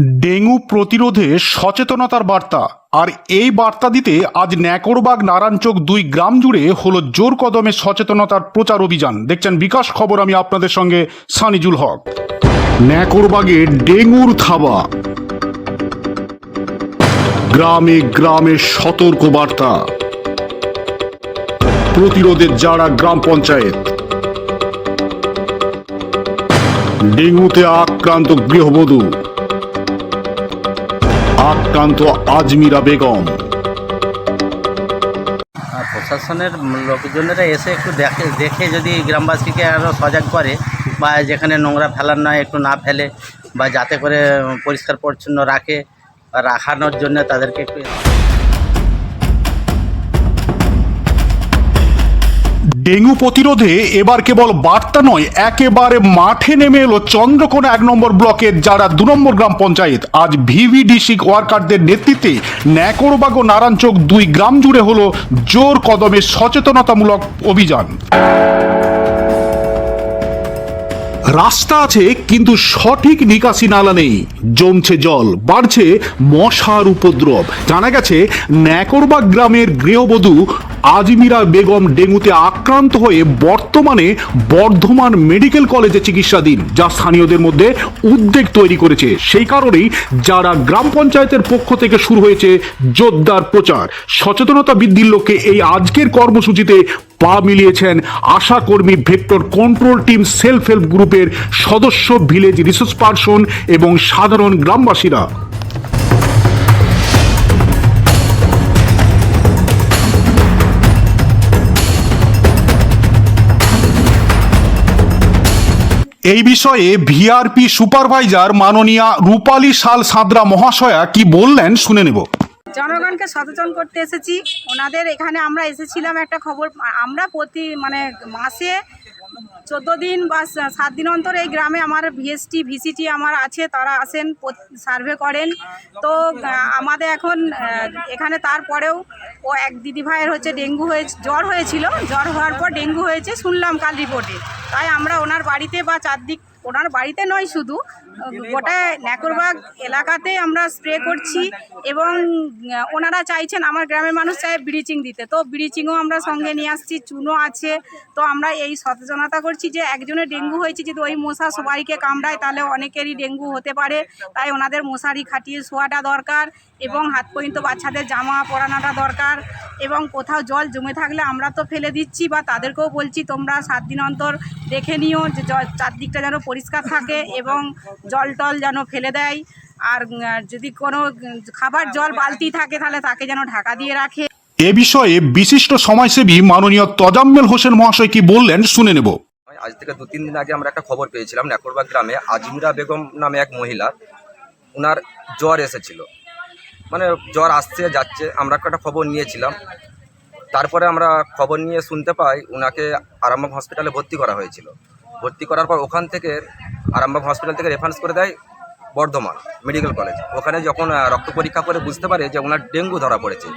Dengue প্রতিরোধে সচেতনতার বার্তা। আর এই বার্তা দিতে আজ ন্যাকরবাগ নারায়ণচক দুই গ্রাম জুড়ে হলো জোর কদমে সচেতনতার প্রচার অভিযান। দেখছেন বিকাশ খবর, আমি আপনাদের সঙ্গে সানিজুল হক। ন্যাকরবাগে ডেঙ্গুর থাবা। গ্রামে গ্রামে সতর্ক বার্তা। প্রতিরোধের যারা গ্রাম পঞ্চায়েত। ডেঙ্গুতে আক্রান্ত গৃহবধূ। আক্রান্ত আজমিরা বেগম। প্রশাসনের লোকজনেরা এসে একটু দেখে দেখে যদি গ্রামবাসীকে আরও সজাগ করে বা যেখানে নোংরা ফেলার নয়, একটু না ফেলে বা যাতে করে পরিষ্কার পরিচ্ছন্ন রাখে, রাখানোর জন্য তাদেরকে একটু ডেঙ্গু প্রতিরোধে এবার কেবল বার্তা নয়, একেবারে মাঠে নেমে এলো চন্দ্রকোনা এক নম্বর ব্লকের যারা দু নম্বর গ্রাম পঞ্চায়েত। আজ ভিভিডিসি ওয়ার্কারদের নেতৃত্বে ন্যাকরবাগ ও নারায়ণচোক দুই গ্রাম জুড়ে হলো জোর কদমে সচেতনতামূলক অভিযান। রাস্তা আছে, কিন্তু সঠিক নিকাশি নালা নেই। জমছে জল, বাড়ছে মশার উপদ্রব। জানা গেছে ন্যাকরবাগ গ্রামের গৃহবধূ আজমিরা বেগম ডেঙ্গুতে আক্রান্ত হয়ে বর্তমানে বর্ধমান মেডিকেল কলেজে চিকিৎসাধীন, যা স্থানীয়দের মধ্যে উদ্বেগ তৈরি করেছে। সেই কারণেই যারা গ্রাম পঞ্চায়েতের পক্ষ থেকে শুরু হয়েছে জোরদার প্রচার। সচেতনতা বৃদ্ধির লক্ষ্যে এই আজকের কর্মসূচিতে পা মিলিয়েছেন আশা কর্মী vector control team self help গ্রুপের সদস্য ভিলেজ রিসোর্স পার্সন এবং সাধারণ গ্রামবাসীরা। এই বিষয়ে ভিআরপি সুপারভাইজার মাননীয়া রূপালী শাল সাঁতরা মহাশয়া কি বললেন শুনে নেব। জনগণকে সচেতন করতে এসেছি। ওনাদের এখানে আমরা এসেছিলাম একটা খবর, আমরা প্রতি মানে মাসে চোদ্দ দিন বা সাত দিন অন্তর এই গ্রামে আমার ভিএসটি, ভিসিটি আমার আছে, তারা আসেন সার্ভে করেন। তো, আমাদের এখন এখানে তারপরেও ও এক দিদি ভাইয়ের হচ্ছে ডেঙ্গু হয়ে, জ্বর হয়েছিল। জ্বর হওয়ার পর ডেঙ্গু হয়েছে, শুনলাম কাল রিপোর্টে। তাই আমরা ওনার বাড়িতে বা চারদিক ওনার বাড়িতে নয় শুধু, গোটা ন্যাকরবাগ এলাকাতে আমরা স্প্রে করছি এবং ওনারা চাইছেন আমার গ্রামের মানুষ চায় ব্লিচিং দিতে। তো ব্লিচিংও আমরা সঙ্গে নিয়ে আসছি, চুনো আছে। তো আমরা এই সচেতনতা করছি যে একজনের ডেঙ্গু হয়েছে যদি ওই মশা সবাইকে কামড়ায়, তাহলে অনেকেরই ডেঙ্গু হতে পারে। তাই ওনাদের মশারি খাটিয়ে শোয়াটা দরকার এবং হাত পর্যন্ত বাচ্চাদের জামা পরানোটা দরকার এবং কোথাও জল জমে থাকলে আমরা তো ফেলে দিচ্ছি বা তাদেরকেও বলছি, তোমরা সাত দিন অন্তর দেখে নিও যে চারদিকটা যেন পরিষ্কার থাকে এবং জল টল যেন ফেলে দেয়। আর যদি কোনো খাবার জল বালতি থাকে তাহলে তাকে যেন ঢাকা দিয়ে রাখে। এ বিষয়ে বিশিষ্ট সমাজসেবী মাননীয় তজাম্মেল হোসেন মহাশয় কি বললেন শুনে নেব। আজ থেকে দু তিন দিন আগে আমরা একটা খবর পেয়েছিলাম নাকুরবাগ গ্রামে আজমিরা বেগম নামে এক মহিলা ওনার জ্বর এসেছিল। মানে জ্বর আসছে যাচ্ছে আমরা একটা খবর নিয়েছিলাম। তারপরে আমরা খবর নিয়ে শুনতে পাই ওনাকে আরামবাগ হসপিটালে ভর্তি করা হয়েছিল। ভর্তি করার পর ওখান থেকে আরামবাগ হসপিটাল থেকে রেফারেন্স করে দেয় বর্ধমান মেডিকেল কলেজ। ওখানে যখন রক্ত পরীক্ষা করে বুঝতে পারে যে ওনার ডেঙ্গু ধরা পড়েছে।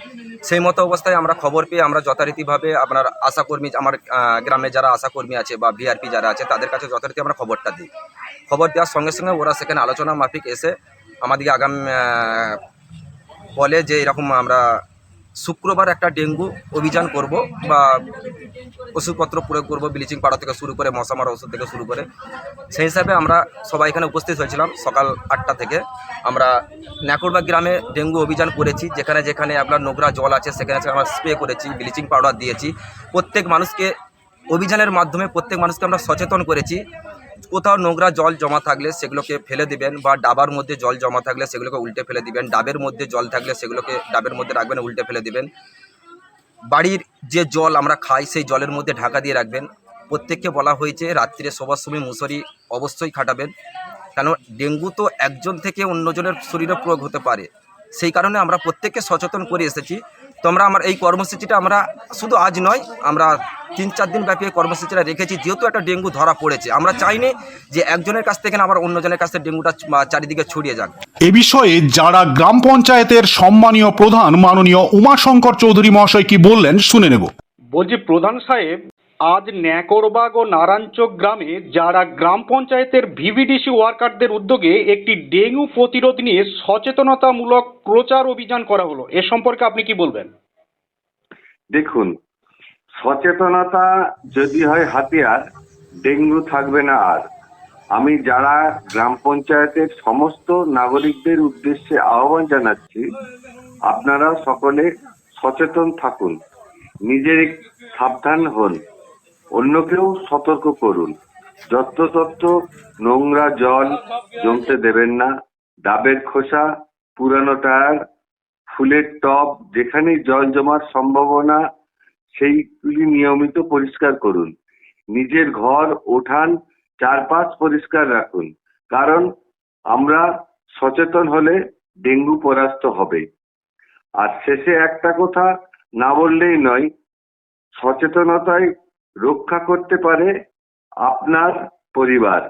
সেই মতো অবস্থায় আমরা খবর পেয়ে আমরা যথারীতিভাবে আপনার আশাকর্মী, আমার গ্রামে যারা আশাকর্মী আছে বা ভিআরপি যারা আছে, তাদের কাছে যথারীতি আমরা খবরটা দিই। খবর দেওয়ার সঙ্গে সঙ্গে ওরা সেখানে আলোচনা মাফিক এসে আমাদেরকে আগামী বলে যে এরকম আমরা শুক্রবার একটা ডেঙ্গু অভিযান করব বা ওষুধপত্র প্রয়োগ করব ব্লিচিং পাউডার থেকে শুরু করে মশা মারা ওষুধ থেকে শুরু করে। সেই হিসাবে আমরা সবাই এখানে উপস্থিত হয়েছিলাম সকাল আটটা থেকে। আমরা ন্যাকুরবাগ গ্রামে ডেঙ্গু অভিযান করেছি, যেখানে যেখানে আপনার নোংরা জল আছে, সেখানে আমরা স্প্রে করেছি ব্লিচিং পাউডার দিয়েছি। প্রত্যেক মানুষকে অভিযানের মাধ্যমে প্রত্যেক মানুষকে আমরা সচেতন করেছি। কোথাও নোংরা জল জমা থাকলে সেগুলোকে ফেলে দিবেন বা ডাবার মধ্যে জল জমা থাকলে সেগুলোকে উল্টে ফেলে দিবেন। ডাবের মধ্যে জল থাকলে সেগুলোকে ডাবের মধ্যে রাখবেন, উল্টে ফেলে দিবেন। বাড়ির যে জল আমরা খাই, সেই জলের মধ্যে ঢাকা দিয়ে রাখবেন। প্রত্যেককে বলা হয়েছে রাত্রিরে সবার সময় মুসরি অবশ্যই খাটাবেন। কেন, ডেঙ্গু তো একজন থেকে অন্যজনের শরীরে প্রয়োগ হতে পারে। সেই কারণে আমরা প্রত্যেককে সচেতন করে এসেছি। তো আমরা আমার এই কর্মসূচিটা আমরা শুধু আজ নয় আমরা তিন চার দিন ব্যাপী কর্মসূচিটা রেখেছি যেহেতু একটা ডেঙ্গু ধরা পড়েছে। আমরা চাইনি যে একজনের কাছ থেকে না আবার অন্যজনের কাছ থেকে ডেঙ্গুটা চারিদিকে ছড়িয়ে যাক। এ বিষয়ে যারা গ্রাম পঞ্চায়েতের সম্মানীয় প্রধান মাননীয় উমাশঙ্কর চৌধুরী মহাশয় কি বললেন শুনে নেব। বলছি প্রধান সাহেব আজ ন্যাকরবাগ ও নারায়ণচক গ্রামে যারা গ্রাম পঞ্চায়েতের ভিভিডিসি ওয়ার্কারদের উদ্যোগে একটি ডেঙ্গু প্রতিরোধ নিয়ে সচেতনতামূলক প্রচার অভিযান করা হলো, এ সম্পর্কে আপনি কি বলবেন? দেখুন, সচেতনতা যদি হয় হাতিয়ার, ডেঙ্গু থাকবে না আর। আমি যারা গ্রাম পঞ্চায়েতের সমস্ত নাগরিকদের উদ্দেশ্যে আহ্বান জানাচ্ছি আপনারা সকলে সচেতন থাকুন, নিজের সাবধান হন। অন্যকেও সতর্ক করুন। যত্রতত্র নোংরা জল জমতে দেবেন না। ডাবের খোসা, পুরানো টায়ার, ফুলের টব, যেখানেই জল জমার সম্ভাবনা, সেইগুলি নিয়মিত পরিষ্কার করুন। নিজের ঘর, উঠান, চারপাশ পরিষ্কার রাখুন। কারণ আমরা সচেতন হলে ডেঙ্গু পরাস্ত হবে। আর শেষে একটা কথা না বললেই নয় সচেতনতায় রক্ষা করতে পারে আপনার পরিবার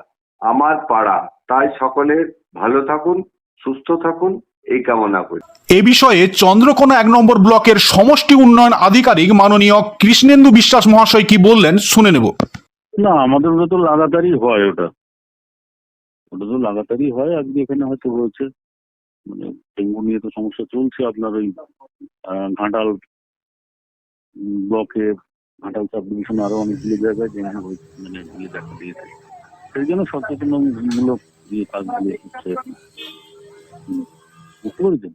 আমার পাড়া। তাই সকলে ভালো থাকুন সুস্থ থাকুন এই কামনা করি। এ বিষয়ে চন্দ্রকোনা এক নম্বর ব্লকের সমষ্টি উন্নয়ন আধিকারিক মাননীয় কৃষ্ণেন্দু বিশ্বাস মহাশয় কি বললেন শুনে নেব। না আমাদের ওটা তো লাগাতারই হয় ওটা। ওটা তো লাগাতারই হয় আজকে এখানে হয়তো হয়েছে। মানে ডেঙ্গু নিয়ে তো সমস্যা চলছে আপনার ওই ঘাটাল উম, ব্লকে। ঘাটাল সাবডিভিশন আরও অনেকগুলো জায়গায় যেখানে মানে গিয়ে দেখা দিয়েছে সেই জন্য সচেতনমূলক দিয়ে কাজগুলো হচ্ছে। বুঝতে পেরেছেন